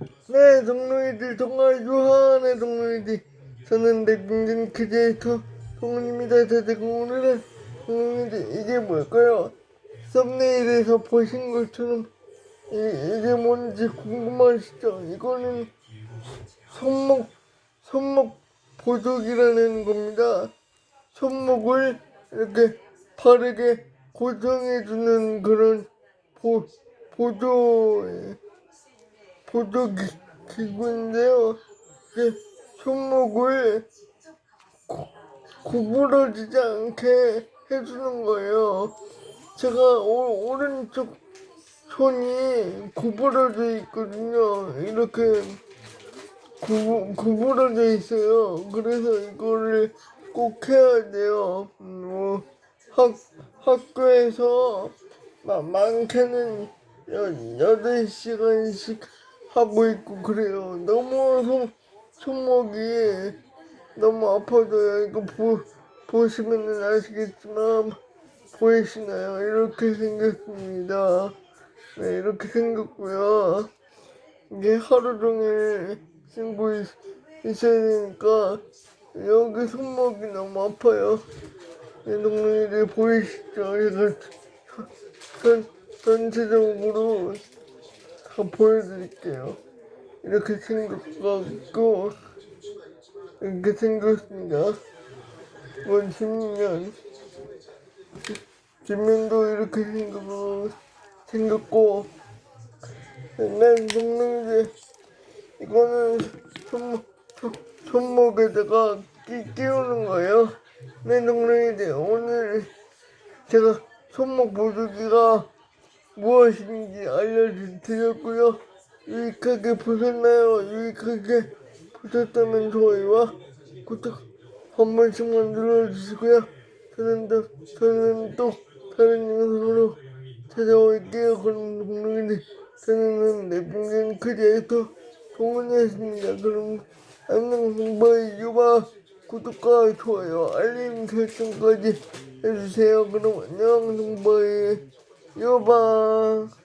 네, 동료이들 정말 유한의 동료이들 저는 내국민 크리에이터 동훈입니다. 저는 오늘은 동료이들 이게 뭘까요? 썸네일에서 보신 것처럼 이, 이게 뭔지 궁금하시죠? 이거는 손목 손목 보조기라는 겁니다. 손목을 이렇게 바르게 고정해주는 그런 보, 보조 보조 기, 기구인데요. 이게 손목을 구, 구부러지지 않게 해주는 거예요. 제가 오, 오른쪽 손이 구부러져 있거든요. 이렇게 구, 구부러져 있어요. 그래서 이거를 꼭 해야 돼요. 음, 뭐, 학, 학교에서 마, 많게는 여, 8시간씩 하고 있고 그래요. 너무 손, 손목이 너무 아파져요. 이거 보, 보시면은 아시겠지만, 보이시나요? 이렇게 생겼습니다. 네, 이렇게 생겼고요. 이게 하루 종일 신고 있, 있어야 되니까 여기 손목이 너무 아파요. 이 동물이 보이시죠? 제가 전, 전체적으로 다 보여드릴게요. 이렇게 생겼고 이렇게 생겼습니다. 뒷면 뒷면도 이렇게 생겼고 생겼고 맨 동물이 이거는 손목, 손, 손목에다가 끼, 끼우는 거예요. 네, 동생이들 오늘 제가 손목 보조기가 무엇인지 알려드렸고요. 유익하게 보셨나요? 유익하게 보셨다면 좋아요와 구독 한 번씩만 눌러주시고요. 저는 또, 저는 또 다른 영상으로 찾아올게요. 그럼 동생이들 저는 내분경 크리에이터 동훈이었습니다. 그럼 안녕 정보의 유바 구독과 좋아요 알림 설정까지 해주세요. 그럼 안녕 정보 의 유바